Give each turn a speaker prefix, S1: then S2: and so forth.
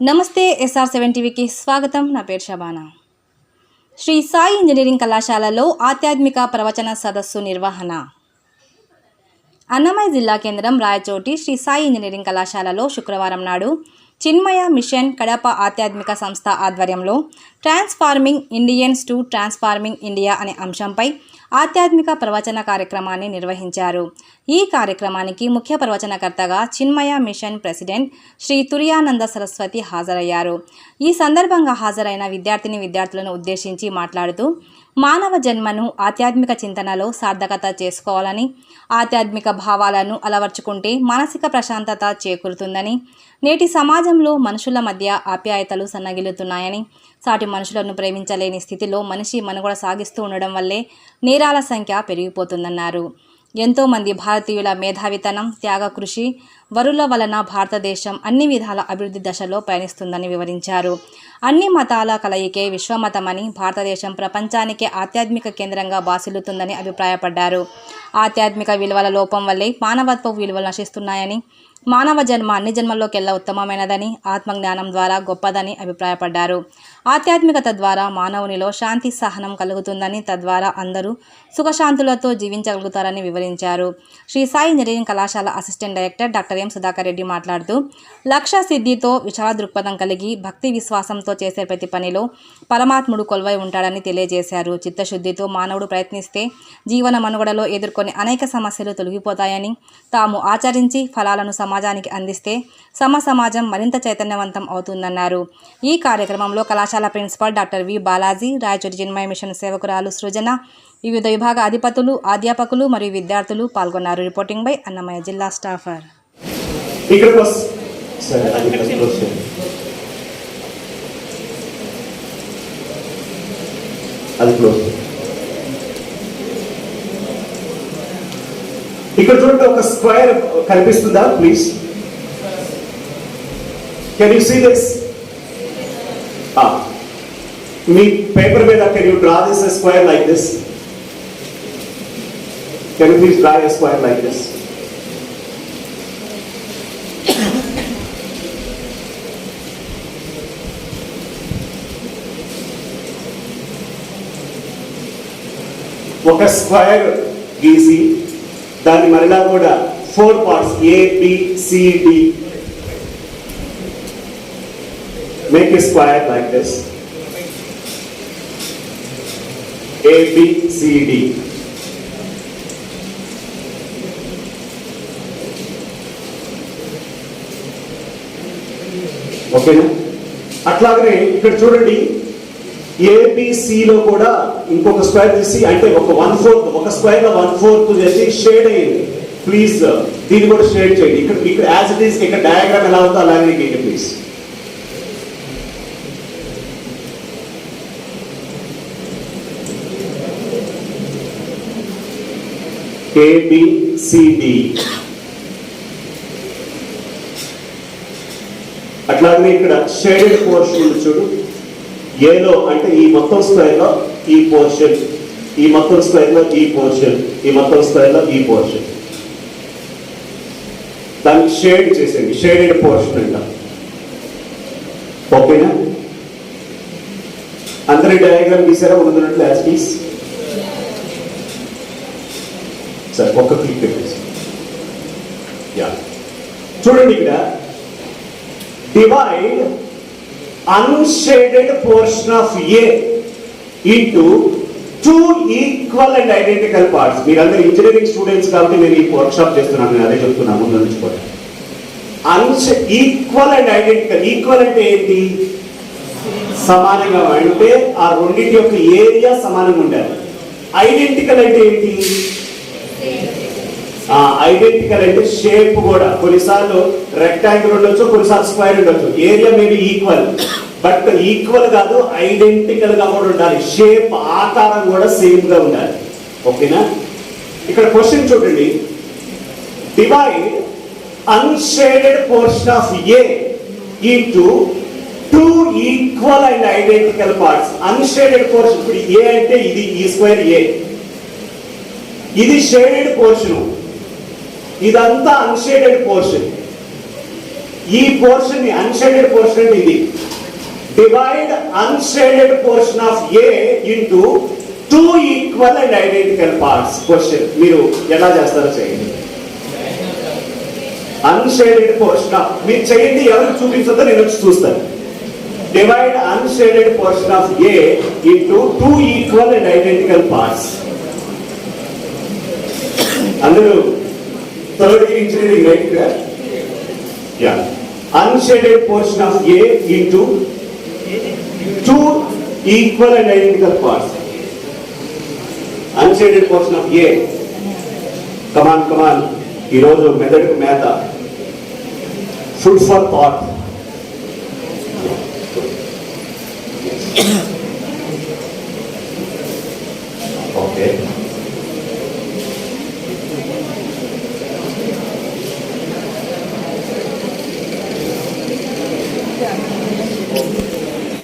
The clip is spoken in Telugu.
S1: నమస్తే ఎస్ఆర్ సెవెన్ టీవీకి స్వాగతం. నా పేరు షబానా శ్రీ సాయి ఇంజనీరింగ్ కళాశాలలో ఆధ్యాత్మిక ప్రవచన సదస్సు నిర్వహణ. అన్నమయ్య జిల్లా కేంద్రం రాయచోటి శ్రీ సాయి ఇంజనీరింగ్ కళాశాలలో శుక్రవారం నాడు చిన్మయ మిషన్ కడప ఆధ్యాత్మిక సంస్థ ఆధ్వర్యంలో transforming Indians to transforming India అనే అంశంపై ఆధ్యాత్మిక ప్రవచన కార్యక్రమాన్ని నిర్వహించారు. ఈ కార్యక్రమానికి ముఖ్య ప్రవచనకర్తగా చిన్మయ మిషన్ ప్రెసిడెంట్ శ్రీ తురియానంద సరస్వతి హాజరయ్యారు. ఈ సందర్భంగా హాజరైన విద్యార్థిని విద్యార్థులను ఉద్దేశించి మాట్లాడుతూ మానవ జన్మను ఆధ్యాత్మిక చింతనలో సార్థకత చేసుకోవాలని ఆధ్యాత్మిక భావాలను అలవర్చుకుంటే మానసిక ప్రశాంతత చేకూరుతుందని నేటి సమాజంలో మనుషుల మధ్య ఆప్యాయతలు సన్నగిల్లుతున్నాయని సాటి మనుషులను ప్రేమించలేని స్థితిలో మనిషి మనుగడ సాగిస్తూ ఉండడం వల్లే నేరాల సంఖ్య పెరిగిపోతుందన్నారు. ఎంతోమంది భారతీయుల మేధావితనం త్యాగ కృషి వరుల వలన భారతదేశం అన్ని విధాల అభివృద్ధి దశలో పయనిస్తుందని వివరించారు. అన్ని మతాల కలయికే విశ్వమతమని భారతదేశం ప్రపంచానికే ఆధ్యాత్మిక కేంద్రంగా బాసిల్లుతుందని అభిప్రాయపడ్డారు. ఆధ్యాత్మిక విలువల లోపం వల్లే మానవత్వ విలువలు నశిస్తున్నాయని మానవ జన్మ అన్ని జన్మల్లోకెల్లా ఉత్తమమైనదని ఆత్మజ్ఞానం ద్వారా గొప్పదని అభిప్రాయపడ్డారు. ఆధ్యాత్మికత ద్వారా మానవునిలో శాంతి సహనం కలుగుతుందని తద్వారా అందరూ సుఖశాంతులతో జీవించగలుగుతారని వివరించారు. శ్రీ సాయి ఇంజనీరింగ్ కళాశాల assistant director doctor M Sudhakar Reddy మాట్లాడుతూ లక్ష్య సిద్ధితో విశాల దృక్పథం కలిగి భక్తి విశ్వాసంతో చేసే ప్రతి పనిలో పరమాత్ముడు కొలువై ఉంటాడని తెలియజేశారు. చిత్తశుద్ధితో మానవుడు ప్రయత్నిస్తే జీవన మనుగడలో ఎదుర్కొనే అనేక సమస్యలు తొలగిపోతాయని తాము ఆచరించి ఫలాలను సమాజానికి అందిస్తే సమ సమాజం మరింత చైతన్యవంతం అవుతుందన్నారు. ఈ కార్యక్రమంలో కళాశాల principal doctor V Balaji Rayachuri Chinmaya Mission సేవకురాలు Srujana వివిధ విభాగ అధిపతులు అధ్యాపకులు మరియు విద్యార్థులు పాల్గొన్నారు. రిపోర్టింగ్ బై అన్నమయ్య జిల్లా స్టాఫర్.
S2: అది క్లోజ్ చేయండి. అది క్లోజ్ చేయండి. ఇక్కడ చూడండి ఒక స్క్వేర్ కనిపిస్తుందా? Please. Can you see this me paper మీద can you draw this square like this can you please draw a square like this ఒక స్క్వేర్ గీసి దాన్ని మరలా కూడా four parts A B make a square like this A ఓకేనా అట్లాగనే ఇక్కడ చూడండి ఏబిసిలో కూడా ఇంకొక స్క్వేర్ తీసి అంటే ఒక వన్ ఫోర్త్ ఒక స్క్వేర్లో వన్ ఫోర్త్ చేసి షేడ్ అయ్యింది ప్లీజ్ దీన్ని కూడా షేడ్ చేయండి. ఇక్కడ ఇక్కడ యాజ్ ఇట్ ఈస్ ఇక్కడ డయాగ్రామ్ ఎలా ఉందో అలాగే గీయండి ప్లీజ్ ఏబిసిడి అట్లాగే ఇక్కడ షేడెడ్ పోర్షన్ చూడు. ఏలో అంటే ఈ మొత్తం స్క్వేర్లో ఈ పోర్షన్ ఈ మొత్తం స్థాయిలో ఈ పోర్షన్ ఈ మొత్తం స్థాయిలో ఈ పోర్షన్ దాన్ని షేడ్ చేసేయండి. షేడెడ్ పోర్షన్ అంట. ఓకేనా? అందరి డయాగ్రామ్ గీసారా? ఉన్నట్టు యాజ్ ప్లీజ్ సరే ఒక్క క్లిక్ పెట్టేసి. యా చూడండి ఇక్కడ. Divide unshaded portion of A into two equal and identical parts మీరందరూ ఇంజనీరింగ్ స్టూడెంట్స్ కాబట్టి నేను ఈ వర్క్షాప్ చేస్తున్నాను నేను అదే చెప్తున్నాను ముందు నుంచి కూడా ఈక్వల్ అండ్ ఐడెంటికల్ ఈక్వల్ అంటే ఏంటి? సమానంగా అంటే ఆ రెండింటి యొక్క ఏరియా సమానంగా ఉండాలి. ఐడెంటికల్ అంటే ఏంటి? ఐడెంటికల్ అంటే షేప్ కూడా. కొన్నిసార్లు రెక్టాంగిల్ ఉండొచ్చు కొన్నిసార్లు స్క్వేర్ ఉండొచ్చు. Area maybe equal but equal కాదు ఐడెంటికల్గా కూడా ఉండాలి. షేప్ ఆకారం కూడా సేమ్గా ఉండాలి. ఓకేనా? ఇక్కడ క్వశ్చన్ చూడండి. Divide unshaded portion of A into two equal and identical parts unshaded portion ఇప్పుడు ఏ అంటే ఇది e ఈ స్క్వేర్ ఏ ఇది షేడెడ్ పోర్షన్ ఇదంతా అన్షేడెడ్ పోర్షన్ ఈ పోర్షన్ అన్షేడెడ్ పోర్షన్ ఇది. Divide unshaded portion of A into two equal and identical parts question మీరు ఎలా చేస్తారో చేయండి. అన్షేడెడ్ పోర్షన్ ఆఫ్ మీరు చేయండి ఎవరికి చూపించదో నేను వచ్చి చూస్తాను. Divide unshaded portion of A into two equal and identical parts అందరూ third year engineering right yeah unshaded portion of A into equal and identical parts unshaded portion of A come on come on ఈరోజు మెదడుకు మేత. Food for thought okay